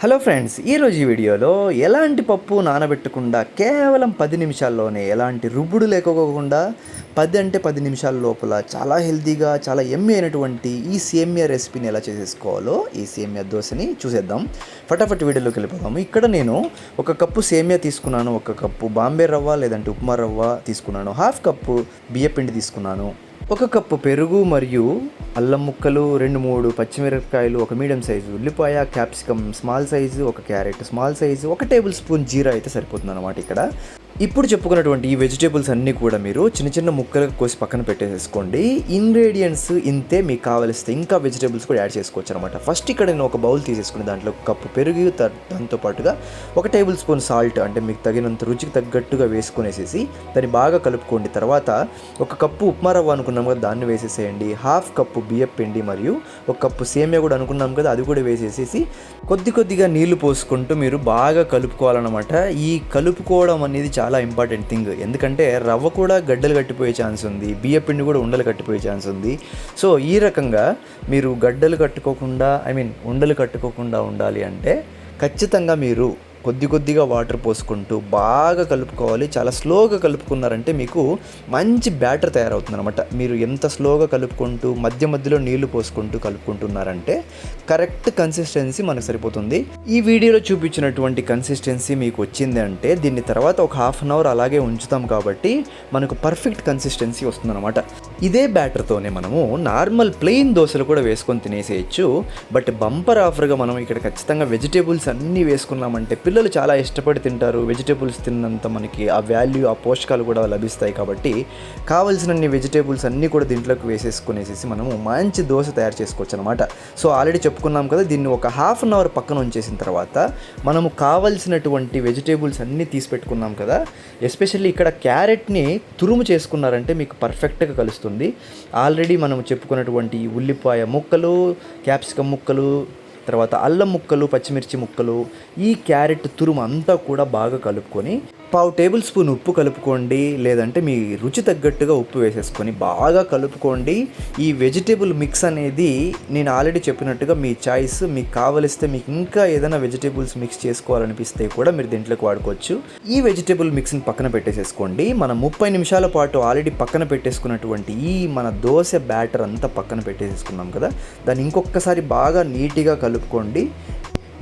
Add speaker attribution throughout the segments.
Speaker 1: Hello friends ఈరోజు ఈ వీడియోలో ఎలాంటి పప్పు నానబెట్టకుండా కేవలం పది నిమిషాల్లోనే ఎలాంటి రుబ్బుడు లేకపోకుండా పది అంటే పది నిమిషాల లోపల చాలా హెల్తీగా చాలా ఎమ్మి అయినటువంటి ఈ సేమియా రెసిపీని ఎలా చేసేసుకోవాలో ఈ సేమియా దోశని చూసేద్దాం. ఫటాఫట్ వీడియోలోకి వెళ్ళిపోదాము ఇక్కడ నేను ఒక కప్పు సేమియా తీసుకున్నాను ఒక కప్పు బాంబే రవ్వ లేదంటే ఉప్మా రవ్వ తీసుకున్నాను హాఫ్ కప్పు బియ్యపిండి తీసుకున్నాను. ఒక కప్పు పెరుగు మరియు అల్లం ముక్కలు రెండు మూడు పచ్చిమిరపకాయలు ఒక మీడియం సైజు ఉల్లిపాయ క్యాప్సికమ్ స్మాల్ సైజు ఒక క్యారెట్ స్మాల్ సైజు ఒక టేబుల్ స్పూన్ జీరా అయితే సరిపోతుంది అనమాట ఇక్కడ. ఇప్పుడు చెప్పుకున్నటువంటి ఈ వెజిటేబుల్స్ అన్నీ కూడా మీరు చిన్న చిన్న ముక్కలుగా కోసి పక్కన పెట్టేసేసుకోండి ఇంగ్రీడియంట్స్ ఇంతే మీకు కావలిస్తే ఇంకా వెజిటేబుల్స్ కూడా యాడ్ చేసుకోవచ్చు అనమాట ఫస్ట్ ఇక్కడ నేను ఒక బౌల్ తీసేసుకుని దాంట్లో ఒక కప్పు పెరుగు దాంతో పాటుగా ఒక టేబుల్ స్పూన్ సాల్ట్ అంటే మీకు తగినంత రుచికి తగ్గట్టుగా వేసుకునేసేసి దాన్ని బాగా కలుపుకోండి. తర్వాత ఒక కప్పు ఉప్మా రవ్వ అనుకున్నాం కదా దాన్ని వేసేసేయండి. హాఫ్ కప్పు బియ్యం పిండి మరియు ఒక కప్పు సేమియా కూడా అనుకున్నాం కదా అది కూడా వేసేసేసి కొద్ది కొద్దిగా నీళ్ళు పోసుకుంటూ మీరు బాగా కలుపుకోవాలన్నమాట. ఈ కలుపుకోవడం అనేది చాలా ఇంపార్టెంట్ థింగ్ ఎందుకంటే రవ్వ కూడా గడ్డలు కట్టిపోయే ఛాన్స్ ఉంది. బియ్య పిండి కూడా ఉండలు కట్టిపోయే ఛాన్స్ ఉంది. సో ఈ రకంగా మీరు గడ్డలు కట్టుకోకుండా ఐ మీన్ ఉండలు కట్టుకోకుండా ఉండాలి అంటే ఖచ్చితంగా మీరు కొద్ది కొద్దిగా వాటర్ పోసుకుంటూ బాగా కలుపుకోవాలి. చాలా స్లోగా కలుపుకున్నారంటే మీకు మంచి బ్యాటర్ తయారవుతుంది అనమాట మీరు ఎంత స్లోగా కలుపుకుంటూ మధ్య మధ్యలో నీళ్ళు పోసుకుంటూ కలుపుకుంటున్నారంటే కరెక్ట్ కన్సిస్టెన్సీ మనకు సరిపోతుంది. ఈ వీడియోలో చూపించినటువంటి కన్సిస్టెన్సీ మీకు వచ్చింది అంటే దీన్ని తర్వాత ఒక హాఫ్ అన్ అవర్ అలాగే ఉంచుతాం కాబట్టి మనకు పర్ఫెక్ట్ కన్సిస్టెన్సీ వస్తుందన్నమాట. ఇదే బ్యాటర్తోనే మనము నార్మల్ ప్లెయిన్ దోశలు కూడా వేసుకొని తినేసేయచ్చు. బట్ బంపర్ ఆఫర్గా మనం ఇక్కడ ఖచ్చితంగా వెజిటేబుల్స్ అన్నీ వేసుకున్నామంటే పిల్లలు చాలా ఇష్టపడి తింటారు. వెజిటేబుల్స్ తిన్నంత మనకి ఆ వాల్యూ ఆ పోషకాలు కూడా లభిస్తాయి కాబట్టి కావలసినన్ని వెజిటేబుల్స్ అన్నీ కూడా దీంట్లోకి వేసేసుకునేసేసి మనము మంచి దోశ తయారు చేసుకోవచ్చు అనమాట సో ఆల్రెడీ చెప్పుకున్నాం కదా దీన్ని ఒక హాఫ్ అన్ అవర్ పక్కన ఉంచేసిన తర్వాత మనము కావలసినటువంటి వెజిటేబుల్స్ అన్నీ తీసి పెట్టుకున్నాం కదా ఎస్పెషల్లీ ఇక్కడ క్యారెట్ని తురుము చేసుకున్నారంటే మీకు పర్ఫెక్ట్గా కలుస్తుంది. ఆల్రెడీ మనం చెప్పుకున్నటువంటి ఉల్లిపాయ ముక్కలు క్యాప్సికమ్ ముక్కలు తర్వాత అల్లం ముక్కలు పచ్చిమిర్చి ముక్కలు ఈ క్యారెట్ తురుము అంతా కూడా బాగా కలుపుకొని పావు టేబుల్ స్పూన్ ఉప్పు కలుపుకోండి లేదంటే మీ రుచి తగ్గట్టుగా ఉప్పు వేసేసుకొని బాగా కలుపుకోండి. ఈ వెజిటేబుల్ మిక్స్ అనేది నేను ఆల్రెడీ చెప్పినట్టుగా మీ చాయిస్ మీకు కావలిస్తే మీకు ఇంకా ఏదైనా వెజిటేబుల్స్ మిక్స్ చేసుకోవాలనిపిస్తే కూడా మీరు దీంట్లోకి వాడుకోవచ్చు. ఈ వెజిటేబుల్ మిక్స్ని పక్కన పెట్టేసేసుకోండి. మనం ముప్పై నిమిషాల పాటు ఆల్రెడీ పక్కన పెట్టేసుకున్నటువంటి ఈ మన దోశ బ్యాటర్ అంతా పక్కన పెట్టేసేసుకున్నాం కదా. దాన్ని ఇంకొకసారి బాగా నీట్గా కలుపుకోండి.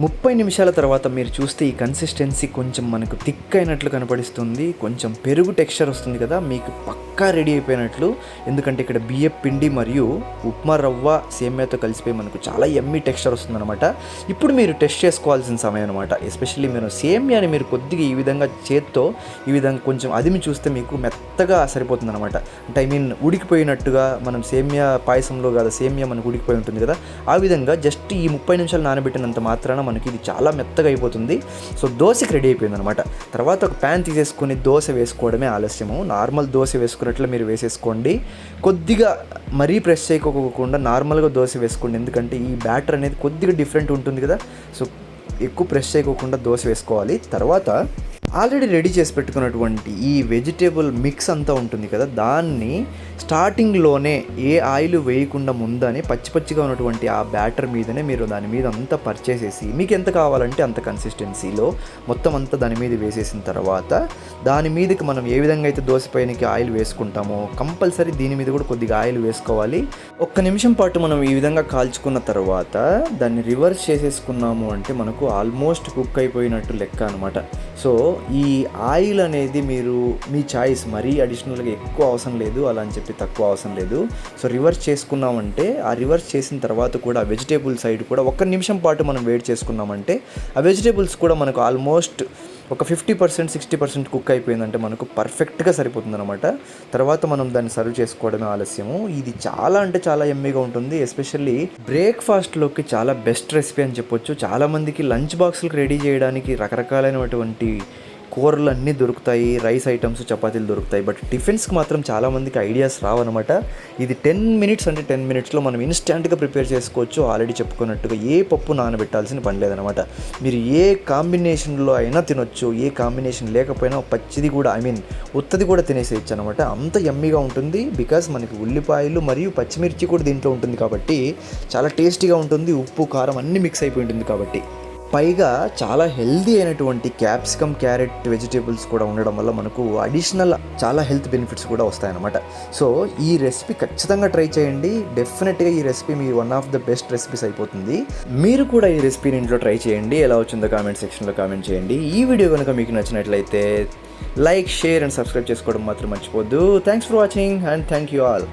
Speaker 1: ముప్పై నిమిషాల తర్వాత మీరు చూస్తే ఈ కన్సిస్టెన్సీ కొంచెం మనకు థిక్ అయినట్లు కనపడిస్తుంది. కొంచెం పెరుగు టెక్స్చర్ వస్తుంది కదా మీకు పక్కా రెడీ అయిపోయినట్లు. ఎందుకంటే ఇక్కడ బియ్యం పిండి మరియు ఉప్మా రవ్వ సేమ్యాతో కలిసిపోయి మనకు చాలా ఎమ్మి టెక్స్చర్ వస్తుందన్నమాట. ఇప్పుడు మీరు టెస్ట్ చేసుకోవాల్సిన సమయం అనమాట ఎస్పెషల్లీ మీరు సేమ్యాని మీరు కొద్దిగా ఈ విధంగా చేత్తో ఈ విధంగా కొంచెం అదిమి చూస్తే మీకు మెత్తగా సరిపోతుంది అనమాట అంటే ఐ మీన్ ఉడికిపోయినట్టుగా మనం సేమ్యా పాయసంలో కదా సేమ్యా మనకు ఉడికిపోయి ఉంటుంది కదా. ఆ విధంగా జస్ట్ ఈ ముప్పై నిమిషాలు నానబెట్టినంత మాత్రాన మనకి ఇది చాలా మెత్తగా అయిపోతుంది. సో దోశకి రెడీ అయిపోయింది అనమాట తర్వాత ఒక ప్యాన్ తీసేసుకొని దోశ వేసుకోవడమే ఆలస్యము. నార్మల్ దోశ వేసుకున్నట్లు మీరు వేసేసుకోండి. కొద్దిగా మరీ ప్రెస్ చేయకోకుండా నార్మల్గా దోశ వేసుకోండి. ఎందుకంటే ఈ బ్యాటర్ అనేది కొద్దిగా డిఫరెంట్ ఉంటుంది కదా. సో ఎక్కువ ప్రెస్ చేయకోకుండా దోశ వేసుకోవాలి. తర్వాత ఆల్రెడీ రెడీ చేసి పెట్టుకున్నటువంటి ఈ వెజిటేబుల్ మిక్స్ అంతా ఉంటుంది కదా దాన్ని స్టార్టింగ్లోనే ఏ ఆయిల్ వేయకుండా ముందని పచ్చి పచ్చిగా ఉన్నటువంటి ఆ బ్యాటర్ మీదనే మీరు దాని మీద అంతా పర్చేసేసి మీకు ఎంత కావాలంటే అంత కన్సిస్టెన్సీలో మొత్తం అంతా దాని మీద వేసేసిన తర్వాత దాని మీదకి మనం ఏ విధంగా అయితే దోశ పైనకి ఆయిల్ వేసుకుంటామో కంపల్సరీ దీని మీద కూడా కొద్దిగా ఆయిల్ వేసుకోవాలి. ఒక్క నిమిషం పాటు మనం ఈ విధంగా కాల్చుకున్న తర్వాత దాన్ని రివర్స్ చేసేసుకున్నాము అంటే మనకు ఆల్మోస్ట్ కుక్ అయిపోయినట్టు లెక్క అనమాట సో ఈ ఆయిల్ అనేది మీరు మీ చాయిస్ మరీ అడిషనల్గా ఎక్కువ అవసరం లేదు అలా అని చెప్పి తక్కువ అవసరం లేదు. సో రివర్స్ చేసుకున్నామంటే ఆ రివర్స్ చేసిన తర్వాత కూడా వెజిటేబుల్ సైడ్ కూడా ఒక్క నిమిషం పాటు మనం వేడి చేసుకున్నామంటే ఆ వెజిటేబుల్స్ కూడా మనకు ఆల్మోస్ట్ ఒక fifty percent sixty percent cook అయిపోయిందంటే మనకు పర్ఫెక్ట్గా సరిపోతుంది అనమాట తర్వాత మనం దాన్ని సర్వ్ చేసుకోవడమే ఆలస్యము. ఇది చాలా అంటే చాలా ఎమ్మీగా ఉంటుంది. ఎస్పెషల్లీ బ్రేక్ఫాస్ట్లోకి చాలా బెస్ట్ రెసిపీ అని చెప్పొచ్చు. చాలామందికి లంచ్ బాక్సులకు రెడీ చేయడానికి రకరకాలైనటువంటి కూరలు అన్నీ దొరుకుతాయి రైస్ ఐటమ్స్ చపాతీలు దొరుకుతాయి. బట్ టిఫిన్స్కి మాత్రం చాలామందికి ఐడియాస్ రావన్నమాట. ఇది టెన్ మినిట్స్ అంటే టెన్ మినిట్స్లో మనం ఇన్స్టెంట్గా ప్రిపేర్ చేసుకోవచ్చు. ఆల్రెడీ చెప్పుకున్నట్టుగా ఏ పప్పు నానబెట్టాల్సిన పని లేదనమాట మీరు ఏ కాంబినేషన్లో అయినా తినొచ్చు. ఏ కాంబినేషన్ లేకపోయినా పచ్చిది కూడా ఐ మీన్ ఉత్తది కూడా తినేసేయచ్చు అనమాట అంత ఎమ్మీగా ఉంటుంది బికాస్ మనకి ఉల్లిపాయలు మరియు పచ్చిమిర్చి కూడా దీంట్లో ఉంటుంది కాబట్టి చాలా టేస్టీగా ఉంటుంది. ఉప్పు కారం అన్నీ మిక్స్ అయిపోయి ఉంటుంది కాబట్టి. పైగా చాలా హెల్దీ అయినటువంటి క్యాప్సికమ్ క్యారెట్ వెజిటేబుల్స్ కూడా ఉండడం వల్ల మనకు అడిషనల్ చాలా హెల్త్ బెనిఫిట్స్ కూడా వస్తాయన్నమాట. సో ఈ రెసిపీ ఖచ్చితంగా ట్రై చేయండి. డెఫినెట్గా ఈ recipe me one of the best recipes అయిపోతుంది. మీరు కూడా ఈ రెసిపీని ఇంట్లో ట్రై చేయండి. ఎలా వచ్చిందో కామెంట్ సెక్షన్లో కామెంట్ చేయండి. ఈ వీడియో కనుక మీకు నచ్చినట్లయితే లైక్ షేర్ అండ్ సబ్స్క్రైబ్ చేసుకోవడం మాత్రం మర్చిపోద్దు thanks for watching and thank you all